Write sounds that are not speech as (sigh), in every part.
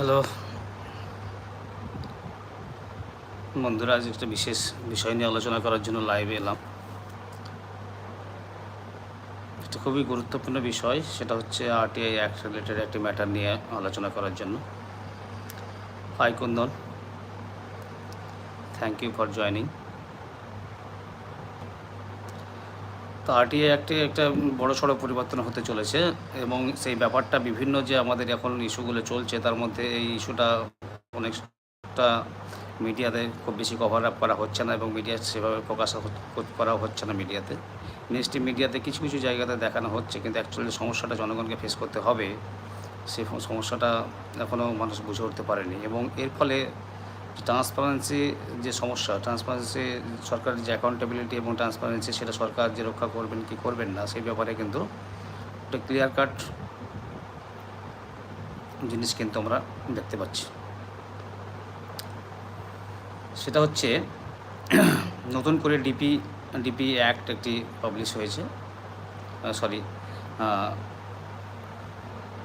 Hello. বন্ধুরা, আজ একটা বিশেষ বিষয় নিয়ে আলোচনা করার জন্য লাইভে এলাম। একটা খুবই গুরুত্বপূর্ণ বিষয়, সেটা হচ্ছে আরটিআই অ্যাক্ট রিলেটেড একটি ম্যাটার নিয়ে আলোচনা করার জন্য। Hi Kundan. Thank you for joining তো আরটিআই অ্যাক্টে একটা বড় সড়ো পরিবর্তন হতে চলেছে এবং সেই ব্যাপারটা বিভিন্ন যে আমাদের এখন ইস্যুগুলো চলছে, তার মধ্যে এই ইস্যুটা অনেকটা মিডিয়াতে খুব বেশি কভার আপ করা হচ্ছে না এবং মিডিয়া সেভাবে প্রকাশ করা হচ্ছে না মিডিয়াতে। নেক্সট মিডিয়াতে কিছু কিছু জায়গাতে দেখানো হচ্ছে কিন্তু অ্যাকচুয়ালি সমস্যাটা জনগণকে ফেস করতে হবে সেই সমস্যাটা এখনও মানুষ বুঝে উঠতে পারেনি এবং এর ফলে ট্রান্সপারেন্সি যে সমস্যা ট্রান্সপারেন্সি সরকারের যে অ্যাকাউন্টেবিলিটি এবং ট্রান্সপারেন্সি সেটা সরকার যে রক্ষা করবেন কি করবেন না, সেই ব্যাপারে কিন্তু একটা ক্লিয়ার কাট জিনিস কিন্তু আমরা দেখতে পাচ্ছি। সেটা হচ্ছে নতুন করে ডিপি ডিপি অ্যাক্ট একটি পাবলিশ হয়েছে সরি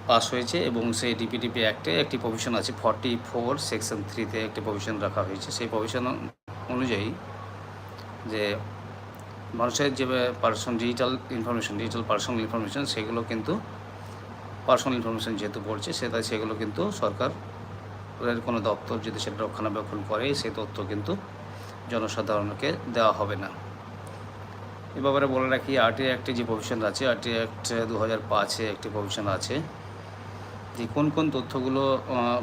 পাস হয়েছে এবং সেই ডিপিডিপি অ্যাক্টে একটি প্রভিশন আছে ফর্টি ফোর সেকশন থ্রিতে একটি প্রভিশন রাখা হয়েছে। সেই প্রভিশন অনুযায়ী যে মানুষের যে personal digital information digital personal information সেগুলো কিন্তু পার্সোনাল ইনফরমেশন যেহেতু পড়ছে সেটা সেগুলো কিন্তু সরকারের কোনো দপ্তর যদি সেটা রক্ষণাবেক্ষণ করে সেই তথ্য কিন্তু জনসাধারণকে দেওয়া হবে না। এ ব্যাপারে বলে রাখি আরটি অ্যাক্টে যে প্রভিশন আছে আরটি অ্যাক্ট দু হাজার পাঁচে একটি প্রভিশন আছে। যে কোন কোন তথ্যগুলো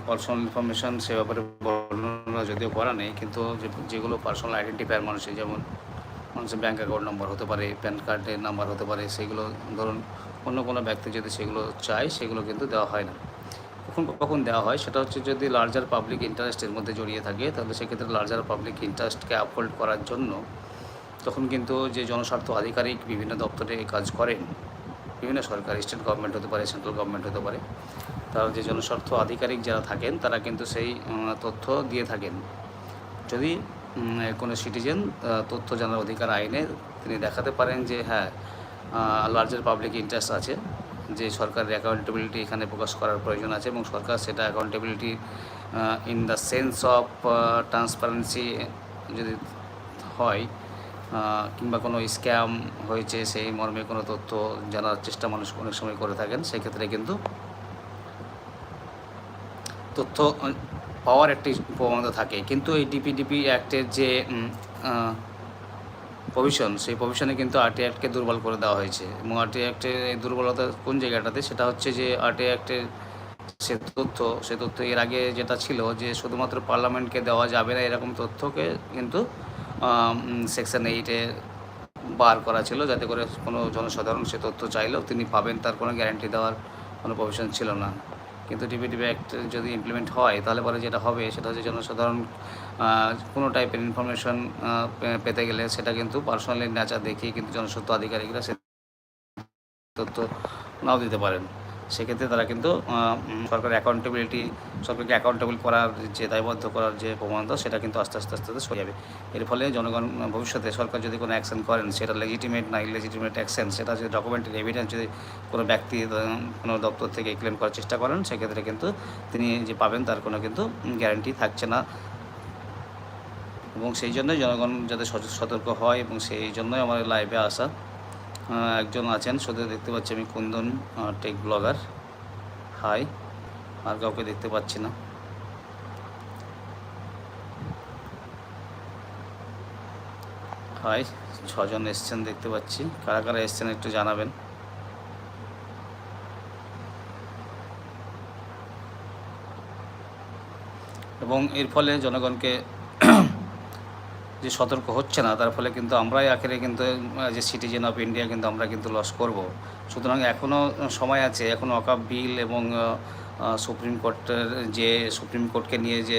পার্সোনাল ইনফরমেশান সে ব্যাপারে বর্ণনা যদিও করা নেই, কিন্তু যেগুলো পার্সোনাল আইডেন্টিফায়ার মানুষের যেমন মানুষের ব্যাঙ্ক অ্যাকাউন্ট নাম্বার হতে পারে প্যান কার্ডের নাম্বার হতে পারে, সেগুলো ধরুন অন্য কোনো ব্যক্তি যদি সেগুলো চায়, সেগুলো কিন্তু দেওয়া হয় না। কখন কখন দেওয়া হয়, সেটা হচ্ছে যদি লার্জার পাবলিক ইন্টারেস্টের মধ্যে জড়িয়ে থাকে, তাহলে সেক্ষেত্রে লার্জার পাবলিক ইন্টারেস্টকে আপহোল্ড করার জন্য তখন কিন্তু যে জনস্বার্থ আধিকারিক বিভিন্ন দপ্তরে কাজ করেন বিভিন্ন সরকার স্টেট গভর্নমেন্ট হতে পারে সেন্ট্রাল গভর্নমেন্ট হতে পারে, তারা যে জনস্বার্থ আধিকারিক যারা থাকেন, তারা কিন্তু সেই তথ্য দিয়ে থাকেন। যদি কোনো সিটিজেন তথ্য জানার অধিকার আইনে তিনি দেখাতে পারেন যে হ্যাঁ লার্জার পাবলিক ইন্টারেস্ট আছে, যে সরকারের অ্যাকাউন্টেবিলিটি এখানে প্রকাশ করার প্রয়োজন আছে এবং সরকার সেটা accountability in the sense of transparency যদি হয় কিংবা কোনো স্ক্যাম হয়েছে সেই মর্মে কোনো তথ্য জানার চেষ্টা মানুষ অনেক সময় করে থাকেন, সেক্ষেত্রে কিন্তু তথ্য পাওয়ার একটি প্রবণতা থাকে। কিন্তু এই ডিপিডিপি অ্যাক্টের যে প্রভিশন সেই প্রভিশনে কিন্তু আরটি অ্যাক্টকে দুর্বল করে দেওয়া হয়েছে। এবং আরটি অ্যাক্টের এই দুর্বলতা কোন জায়গাটাতে? সেটা হচ্ছে যে আরটি অ্যাক্টের সে তথ্য সে তথ্য এর আগে যেটা ছিল যে শুধুমাত্র পার্লামেন্টকে দেওয়া যাবে না, এরকম তথ্যকে কিন্তু সেকশন এইটে বার করা ছিল যাতে করে কোনো জনসাধারণ সে তথ্য চাইলেও তিনি পাবেন, তার কোনো গ্যারান্টি দেওয়ার কোনো প্রভিশন ছিল না। কিন্তু ডিপিডিপি অ্যাক্ট যদি ইমপ্লিমেন্ট হয়, তাহলে পরে যেটা হবে, সেটা হচ্ছে জনসাধারণ কোনো টাইপের ইনফরমেশন পেতে গেলে সেটা কিন্তু পার্সোনালি নেচার দেখিয়ে কিন্তু জনস্বার্থ আধিকারিকরা সে তথ্য নাও দিতে পারেন। সেক্ষেত্রে তারা কিন্তু সরকারের অ্যাকাউন্টেবিলিটি সরকারকে অ্যাকাউন্টেবল করার যে দায়বদ্ধ করার যে প্রবণতা, সেটা কিন্তু আস্তে আস্তে আস্তে আস্তে সরে যাবে। এর ফলে জনগণ ভবিষ্যতে সরকার যদি কোনো অ্যাকশন করেন, সেটা লেজিটিমেট না ইলেজিটিমেট অ্যাকশন সেটা যদি ডকুমেন্টারি এভিডেন্স যদি কোনো ব্যক্তি কোনো দপ্তর থেকে ক্লেম করার চেষ্টা করেন, সেক্ষেত্রে কিন্তু তিনি যে পাবেন, তার কোনো কিন্তু গ্যারান্টি থাকছে না। এবং সেই জন্যই জনগণ যাতে সতর্ক হয় এবং সেই জন্যই আমার লাইভে আসা। একজন আছেন শুধু দেখতে পাচ্ছি আমি কুন্দন টেক ব্লগার হাই আর কাউকে দেখতে পাচ্ছি না। হাই ছজন এসছেন দেখতে পাচ্ছি। কারা কারা এসছেন একটু জানাবেন। এবং এর ফলে জনগণকে যে সতর্ক হচ্ছে না, তার ফলে কিন্তু আমরাই আখেরে কিন্তু যে সিটিজেন অফ ইন্ডিয়া কিন্তু আমরা কিন্তু লস করব। সুতরাং এখনও সময় আছে এখনও অকাপ বিল এবং সুপ্রিম কোর্টের যে সুপ্রিম কোর্টকে নিয়ে যে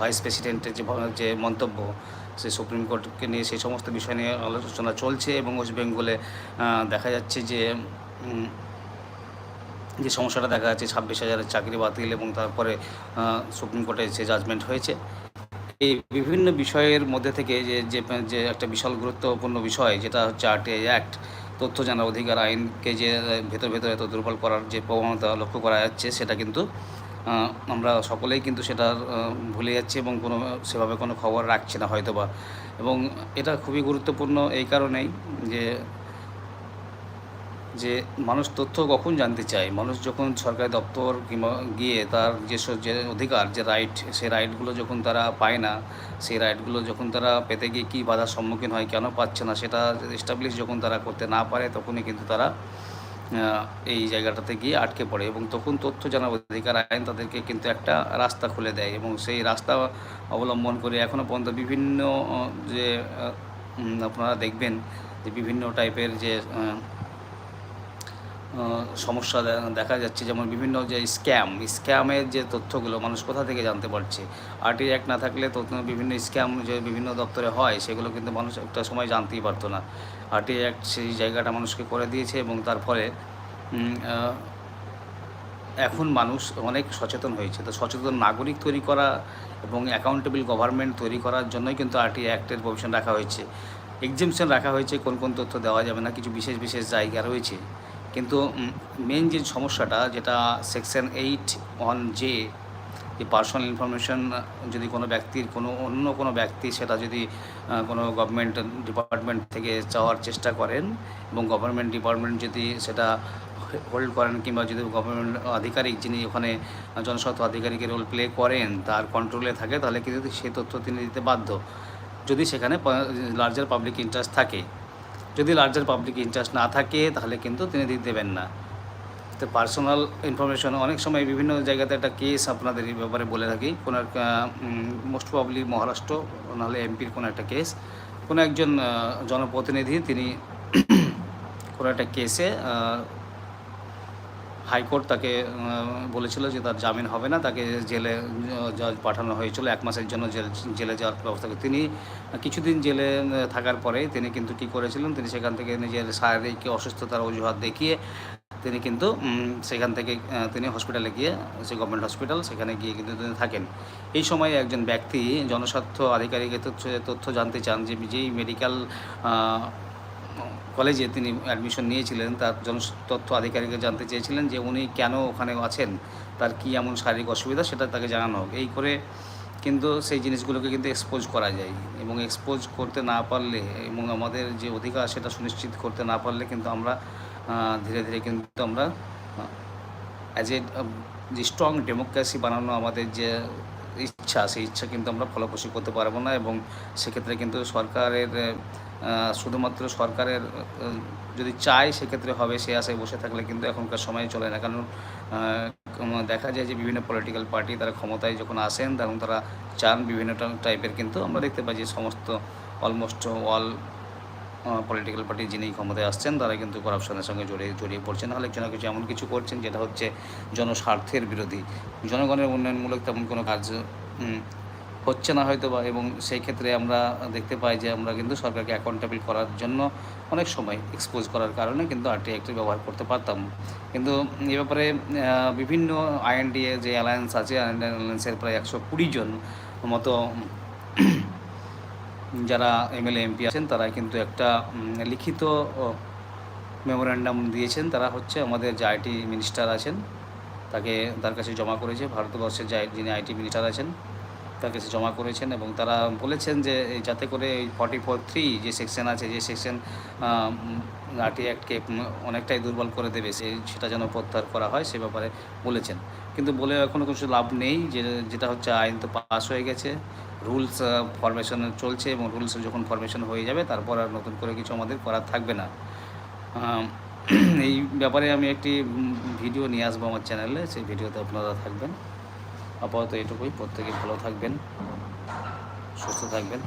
ভাইস প্রেসিডেন্টের যে যে মন্তব্য সে সুপ্রিম কোর্টকে নিয়ে সেই সমস্ত বিষয় নিয়ে আলোচনা চলছে এবং ওয়েস্ট বেঙ্গলে দেখা যাচ্ছে যে যে সমস্যাটা দেখা যাচ্ছে, ছাব্বিশ হাজারের চাকরি বাতিল এবং তারপরে সুপ্রিম কোর্টে যে জাজমেন্ট হয়েছে। এই বিভিন্ন বিষয়ের মধ্যে থেকে যে যে যে একটা বিশাল গুরুত্বপূর্ণ বিষয় যেটা হচ্ছে আরটিআই অ্যাক্ট, তথ্য জানার অধিকার, আইনকে যে, ভেতর ভেতর এত দুর্বল করার যে প্রবণতা লক্ষ্য করা যাচ্ছে সেটা কিন্তু আমরা সকলেই কিন্তু সেটা ভুলে যাচ্ছি এবং কোনো, সেভাবে কোনো খবর রাখছি না হয়তো বা এবং এটা খুবই গুরুত্বপূর্ণ এই কারণেই যে যে মানুষ তথ্য কখন জানতে চায়? মানুষ যখন সরকারি দপ্তর কিংবা গিয়ে তার যেসব যে অধিকার, যে রাইট সেই রাইটগুলো যখন তারা পায় না, সেই রাইটগুলো যখন তারা পেতে গিয়ে কী বাধার সম্মুখীন হয়, কেন পাচ্ছে না, সেটা এস্টাবলিশ যখন তারা করতে না পারে, তখনই কিন্তু তারা এই জায়গাটাতে গিয়ে আটকে পড়ে এবং তখন তথ্য জানার অধিকার আইন তাদেরকে কিন্তু একটা রাস্তা খুলে দেয় এবং সেই রাস্তা অবলম্বন করে এখনও পর্যন্ত বিভিন্ন যে আপনারা দেখবেন যে বিভিন্ন টাইপের যে সমস্যা দেখা যাচ্ছে, যেমন বিভিন্ন যে স্ক্যাম, স্ক্যামের যে তথ্যগুলো মানুষ কোথা থেকে জানতে পারছে? আরটি অ্যাক্ট না থাকলে তথ্য বিভিন্ন স্ক্যাম যে বিভিন্ন দপ্তরে হয়, সেগুলো কিন্তু মানুষ একটা সময় জানতেই পারতো না। আরটি অ্যাক্ট সেই জায়গাটা মানুষকে করে দিয়েছে এবং তার ফলে এখন মানুষ অনেক সচেতন হয়েছে। তো সচেতন নাগরিক তৈরি করা এবং অ্যাকাউন্টেবল গভর্নমেন্ট তৈরি করার জন্যই কিন্তু আরটি অ্যাক্টের প্রভিশন রাখা হয়েছে। এক্সামশন রাখা হয়েছে, কোন কোন তথ্য দেওয়া যাবে না, কিছু বিশেষ বিশেষ জায়গা রয়েছে। কিন্তু মেন যে সমস্যাটা, যেটা সেকশন এইট ওয়ান জে যে পার্সোনাল ইনফরমেশন যদি কোনো ব্যক্তির কোনো অন্য কোনো ব্যক্তি সেটা যদি কোনো গভর্নমেন্ট ডিপার্টমেন্ট থেকে চাওয়ার চেষ্টা করেন এবং গভর্নমেন্ট ডিপার্টমেন্ট যদি সেটা হোল্ড করেন কিংবা যদি গভর্নমেন্ট আধিকারিক যিনি ওখানে জনস্বার্থ আধিকারিকের রোল প্লে করেন, তার কন্ট্রোলে থাকে, তাহলে কিন্তু সেই তথ্য তিনি দিতে বাধ্য। যদি সেখানে লার্জার পাবলিক ইন্টারেস্ট থাকে। যদি লার্জার পাবলিক ইন্টারেস্ট না থাকে, তাহলে কিন্তু তিনি দেবেন না। তো পার্সোনাল ইনফরমেশন অনেক সময় বিভিন্ন জায়গাতে একটা কেস আপনাদের এই ব্যাপারে বলে থাকি। কোনো একটা মোস্ট প্রবলি মহারাষ্ট্র, নাহলে এমপির কোনো একটা কেস কোনো একজন জনপ্রতিনিধি, তিনি কোনো একটা কেসে হাইকোর্ট তাকে বলেছিল যে তার জামিন হবে না, তাকে জেলে পাঠানো হয়েছিল। এক মাসের জন্য জেলে যাওয়ার ব্যবস্থা তিনি কিছুদিন জেলে থাকার পরে তিনি কিন্তু কী করেছিলেন, তিনি সেখান থেকে নিজের শারীরিক অসুস্থতার অজুহাত দেখিয়ে তিনি কিন্তু সেখান থেকে তিনি হসপিটালে গিয়ে সে গভর্নমেন্ট হসপিটাল সেখানে গিয়ে কিন্তু তিনি থাকেন। এই সময় একজন ব্যক্তি জনস্বার্থ আধিকারিকের তথ্য জানতে চান যে যেই মেডিকেল কলেজে তিনি অ্যাডমিশন নিয়েছিলেন, তার জন তথ্য আধিকারিকে জানতে চেয়েছিলেন যে উনি কেন ওখানে আছেন, তার কী এমন শারীরিক অসুবিধা সেটা তাকে জানানো হোক। এই করে কিন্তু সেই জিনিসগুলোকে কিন্তু এক্সপোজ করা যায় এবং এক্সপোজ করতে না পারলে এবং আমাদের যে অধিকার সেটা সুনিশ্চিত করতে না পারলে কিন্তু আমরা ধীরে ধীরে কিন্তু আমরা অ্যাজ এ যে স্ট্রং ডেমোক্রেসি বানানো আমাদের যে ইচ্ছা, সেই ইচ্ছা কিন্তু আমরা ফলপ্রসূ করতে পারব না এবং সেক্ষেত্রে কিন্তু সরকারের শুধুমাত্র সরকারের যদি চায় সেক্ষেত্রে হবে, সে আশায় বসে থাকলে কিন্তু এখনকার সময় চলে না। কারণ দেখা যায় যে বিভিন্ন পলিটিক্যাল পার্টি তারা ক্ষমতায় যখন আসেন, তখন তারা চান বিভিন্ন টাইপের কিন্তু আমরা দেখতে পাই যে সমস্ত অলমোস্ট অল পলিটিক্যাল পার্টি যিনি ক্ষমতায় আসছেন, তারা কিন্তু করাপশনের সঙ্গে জড়িয়ে জড়িয়ে পড়ছেন। নাহলে কিছু না কিছু এমন কিছু করছেন, যেটা হচ্ছে জনস্বার্থের বিরোধী। জনগণের উন্নয়নমূলক তেমন কোনো কাজ হচ্ছে না হয়তো বা এবং সেই ক্ষেত্রে আমরা দেখতে পাই যে আমরা কিন্তু সরকারকে অ্যাকাউন্টেবল করার জন্য অনেক সময় এক্সপোজ করার কারণে কিন্তু আরটি অ্যাক্ট ব্যবহার করতে পারতাম। কিন্তু এ ব্যাপারে বিভিন্ন আইএনডিএ যে অ্যালায়েন্স আছে অ্যালায়েন্সের প্রায় একশো কুড়ি জন মতো (clears throat) যারা এমএলএ এমপি আছেন, তারা কিন্তু একটা লিখিত মেমোরেন্ডাম দিয়েছেন। তারা হচ্ছে আমাদের যে আইটি মিনিস্টার আছেন, তাকে তার কাছে জমা করেছে। ভারতবর্ষের যে যিনি আইটি মিনিস্টার আছেন তার কাছে জমা করেছেন এবং তারা বলেছেন যে যাতে করে এই ফর্টি ফোর থ্রি যে সেকশন আছে, যে সেকশন আরটি অ্যাক্টকে অনেকটাই দুর্বল করে দেবে, সে, সেটা যেন প্রত্যাহার করা হয় সে ব্যাপারে বলেছেন। কিন্তু বলে এখনও কিছু লাভ নেই, যে, যেটা হচ্ছে আইন তো পাস হয়ে গেছে, রুলস ফরমেশন চলছে এবং রুলস যখন ফরমেশন হয়ে যাবে, তারপর আর নতুন করে কিছু আমাদের করার থাকবে না। এই ব্যাপারে আমি একটি ভিডিও নিয়ে আসব আমার চ্যানেলে, সেই ভিডিওতে আপনারা থাকবেন। আপাতত এটুকুই। প্রত্যেকে ভালো থাকবেন, সুস্থ থাকবেন।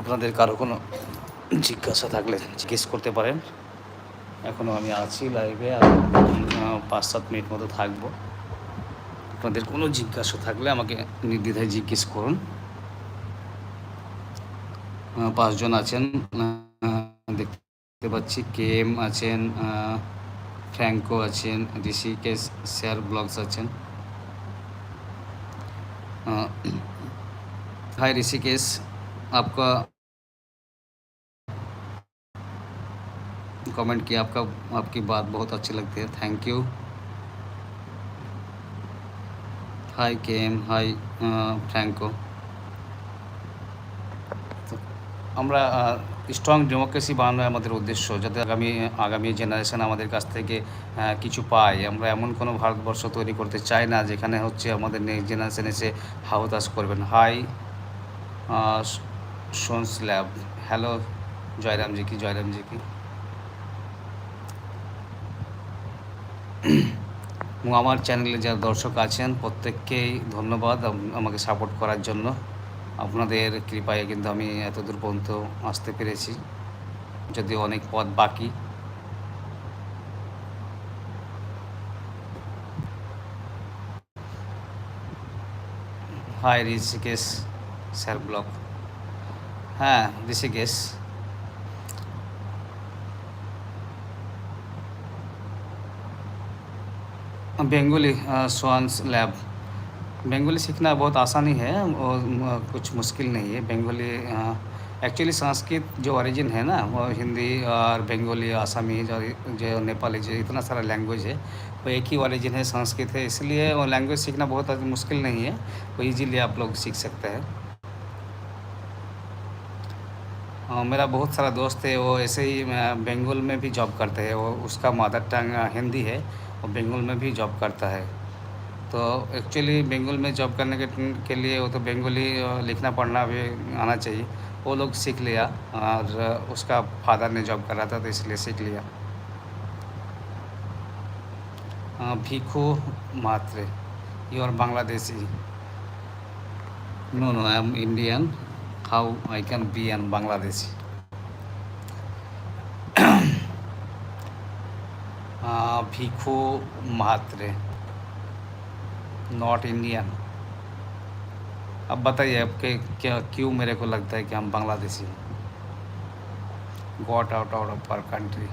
আপনাদের কারও কোনো জিজ্ঞাসা থাকলে জিজ্ঞেস করতে পারেন। এখনও আমি আছি লাইভে আর পাঁচ সাত মিনিট মতো থাকবো আপনাদের কোনো জিজ্ঞাসা থাকলে আমাকে নির্দ্বিধায় জিজ্ঞেস করুন আহ, পাঁচজন আছেন আহ, দেখতে পাচ্ছি কে এম আছেন আহ, ফ্র্যাঙ্কো আছেন ঋষিকেশ শেয়ার ব্লগস আছেন हाय ऋषिकेश आपका कमेंट किया आपका आपकी बात बहुत अच्छी लगती है thank you hi K M hi Franco আমরা স্ট্রং ডেমোক্রেসি বানানো আমাদের উদ্দেশ্য, যাতে আগামী আগামী জেনারেশন আমাদের কাছ থেকে uh, কিছু পায়। আমরা এমন কোনো ভারতবর্ষ তৈরি করতে চাই না, যেখানে হচ্ছে আমাদের নেক্সট জেনারেশন এসে হাওতাস করবেন। Hi Swans Lab hello Jairamji কি জয়রামজি কি এবং আমার চ্যানেলে যারা দর্শক আছেন, প্রত্যেককেই ধন্যবাদ আমাকে সাপোর্ট করার জন্য। আপনাদের কৃপায় কিন্তু আমি এত দূর পর্যন্ত আসতে পেরেছি। যদিও অনেক পথ বাকি। হাই ঋষিকেশ স্যার ব্লক হ্যাঁ ঋষিকেশ बेंगोली स्वान्स लैब। बेंगोली सीखना बहुत आसानी है और कुछ मुश्किल नहीं है। बेंगोली एक्चुअली संस्कृत जो ओरिजिन है ना, वो हिंदी और बेंगोली आसामी जो जो नेपाली, जो इतना सारा लैंग्वेज है, वो एक ही ओरिजिन है, संस्कृत है। इसलिए वो लैंग्वेज सीखना बहुत मुश्किल नहीं है, वो इजीली आप लोग सीख सकते हैं। मेरा बहुत सारा दोस्त है, वो ऐसे ही बंगाल में भी जॉब करते हैं, वो उसका मदर टंग हिंदी है। और बंगाल में भी जॉब करता है। तो एक्चुअली बंगाल में जॉब करने के के लिए वो तो बंगाली लिखना, पढ़ना भी आना चाहिए। वो लोग सीख लिया और उसका फादर ने जॉब कर था तो इसलिए सीख लिया। Bhikhu Mhatre you are Bangladeshi no no I am Indian how I can be an Bangladeshi uh, Bhikhu Mhatre not Indian अब बताइए आपके क्या, क्यों मेरे को लगता है कि हम Bangladeshi got out out of our country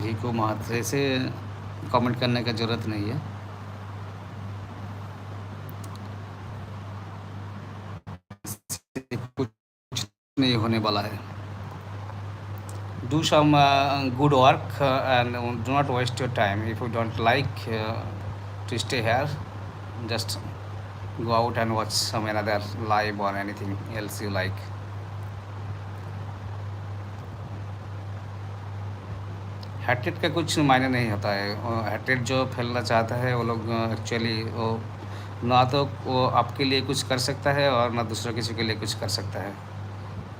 Bhikhu Mhatre से कमेंट करने का ज़रूरत नहीं है। कुछ नहीं होने वाला है। Do some uh, good work uh, and do not waste your time if you don't like uh, to stay here just go out and watch some another live or anything else you like hated का कुछ मायने नहीं होता है hated जो फैलना चाहता है वो लोग एक्चुअली वो ना तो वो आपके लिए कुछ कर सकता है और ना दूसरों किसी के लिए कुछ कर सकता है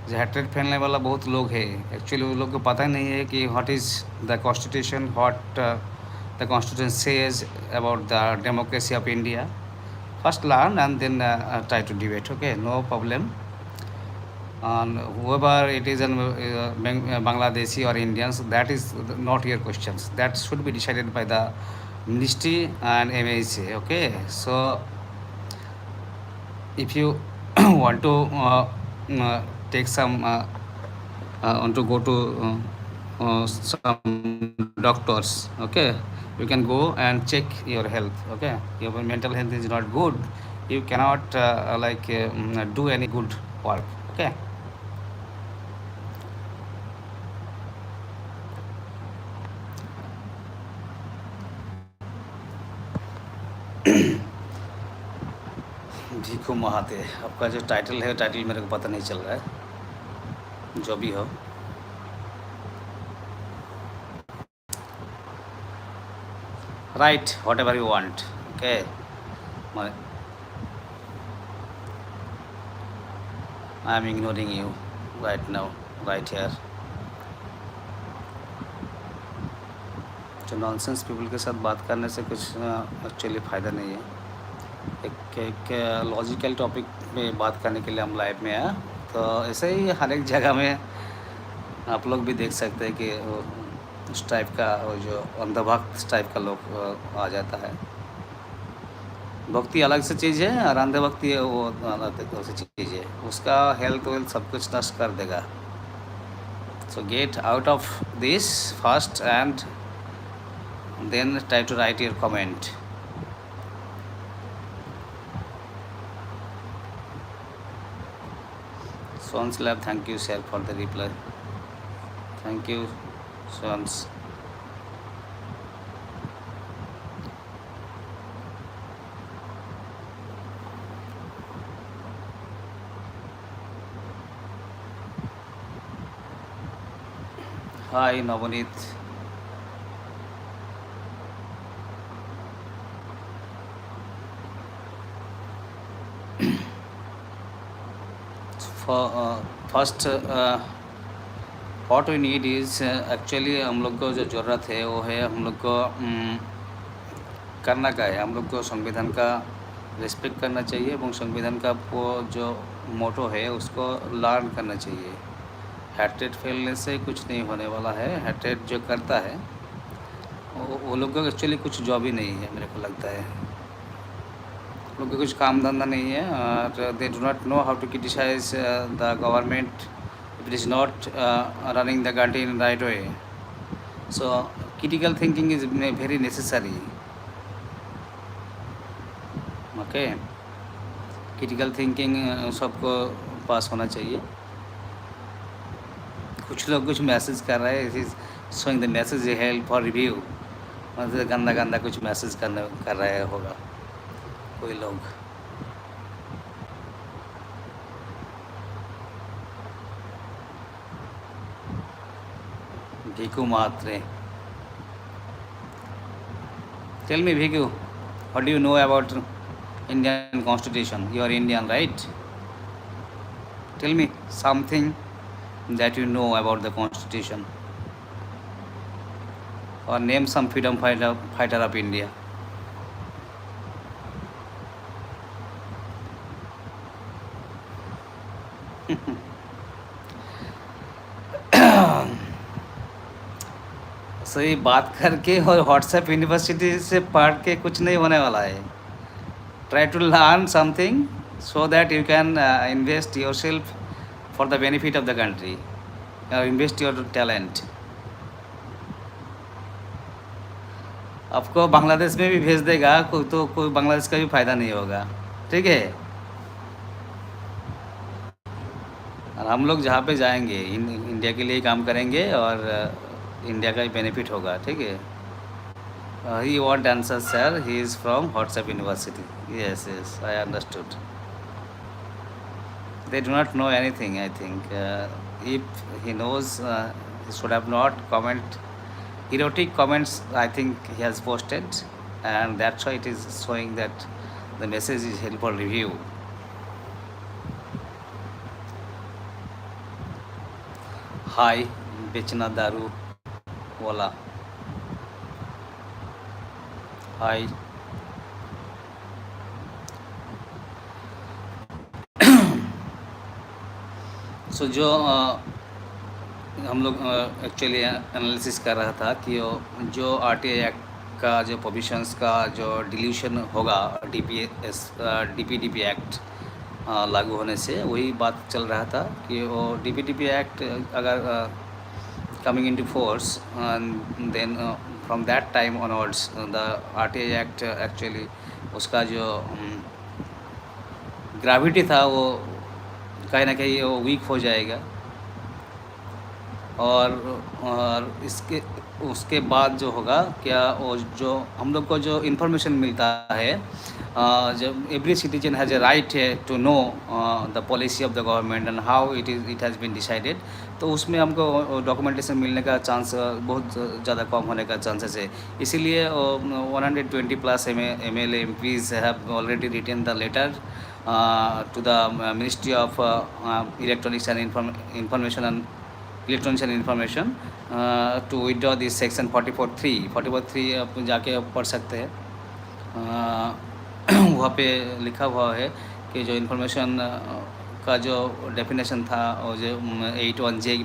जो हेट्रेड फैलने वाला बहुत लोग है एक्चुअली वो लोग को पता ही नहीं है कि what is the constitution what the constitution says about the democracy of India first learn and then try to debate okay no problem and whoever it is in uh, uh, Bangladeshi or Indians, that is not your questions. That should be decided by the ministry and MHA. Okay, so if you want to uh, uh, take some, uh, uh, want to go to uh, uh, some doctors. Okay, you can go and check your health. Okay, your mental health is not good. You cannot uh, like mm, do any good work. Okay. Bhikhu Mahate आपका जो title है title मेरे को पता नहीं चल रहा है। जो भी हो। Right whatever you want okay I am ignoring you right now right here जो नॉनसेंस पीपल के साथ बात करने से कुछ एक्चुअली फ़ायदा नहीं है। एक एक लॉजिकल टॉपिक में बात करने के लिए हम लाइव में आए तो ऐसे ही हर एक जगह में आप लोग भी देख सकते हैं कि उस टाइप का, वो जो अंधभक्त टाइप का लोग आ जाता है। भक्ति अलग से चीज़ है और अंधभक्ति है वो अलग से चीज़ है। उसका हेल्थ वेल्थ सब कुछ नष्ट कर देगा। So get out of this first and then try to write your comment. Swans Lab, thank you, sir, for the reply. Thank you, Swans. Hi, Navneet. For uh, first, uh, need is uh, हम लोग को जो ज़रूरत है वो है हम लोग को um, करना का है। हम लोग को संविधान का रिस्पेक्ट करना चाहिए एवं संविधान का वो जो मोटो है उसको लर्न करना चाहिए। हैट्रेड फैलने से कुछ नहीं होने वाला है। हैट्रेड जो करता है वो लोग को एक्चुअली कुछ जॉब ही नहीं है मेरे को लगता है। लोग कुछ काम धंधा नहीं है और they do not know how to criticise the government it is not running the country in right way so critical thinking is very necessary okay critical thinking सबको पास होना चाहिए। कुछ लोग कुछ मैसेज कर रहे हैं is showing the message help for review मतलब गंदा गंदा कुछ मैसेज करने, कर रहे होगा। कोई लोग Bhiku Matre. Tell me, Bhiku, what do you know about Indian Constitution? You are Indian, right? Tell me something that you know about the Constitution. Or name some freedom fighter, fighter of India. (coughs) सो ये बात करके और WhatsApp university से पढ़ के कुछ नहीं होने वाला है। Try to learn something so that you can invest yourself for the benefit of the country invest your talent आपको बांग्लादेश में भी भेज देगा, कोई तो कोई बांग्लादेश का भी फ़ायदा नहीं होगा। ठीक है? हम लोग जहाँ पे जाएंगे इंडिया के लिए काम करेंगे और इंडिया का ही बेनिफिट होगा ठीक है he want answer sir he is from WhatsApp university yes yes I understood they do not know anything i think uh, if he knows uh, he should have not comment erotic comments i think he has posted and that's why it is showing that the message is helpful review Hi बेचना दारू वाला। hi सो so, जो uh, हम लोग actually analysis कर रहा था कि जो आर टी आई एक्ट का जो प्रोविशंस का जो डिल्यूशन होगा D P S D P D P act लागू होने से वही बात चल रहा था कि वो डी पी एक्ट अगर coming in to force then from that time onwards the R T I act actually उसका जो ग्रेविटी था वो कहीं ना कहीं वो वीक हो जाएगा। और और इसके उसके बाद जो होगा, क्या वो जो हम लोग को जो इन्फॉर्मेशन मिलता है जब every citizen has a right to know the policy of the government and how it is it has been decided तो उसमें हमको डॉक्यूमेंटेशन मिलने का चांस बहुत ज़्यादा कम होने का चांसेस है। इसीलिए one hundred twenty plus M M L M Ps have already return the letter to the ministry of electronics and information and electronics and information to withdraw this section forty four three forty four three आप जाके पढ़ सकते हैं वहाँ पे लिखा हुआ है कि जो इंफॉर्मेशन का जो डेफिनेशन था और जो एट वन जे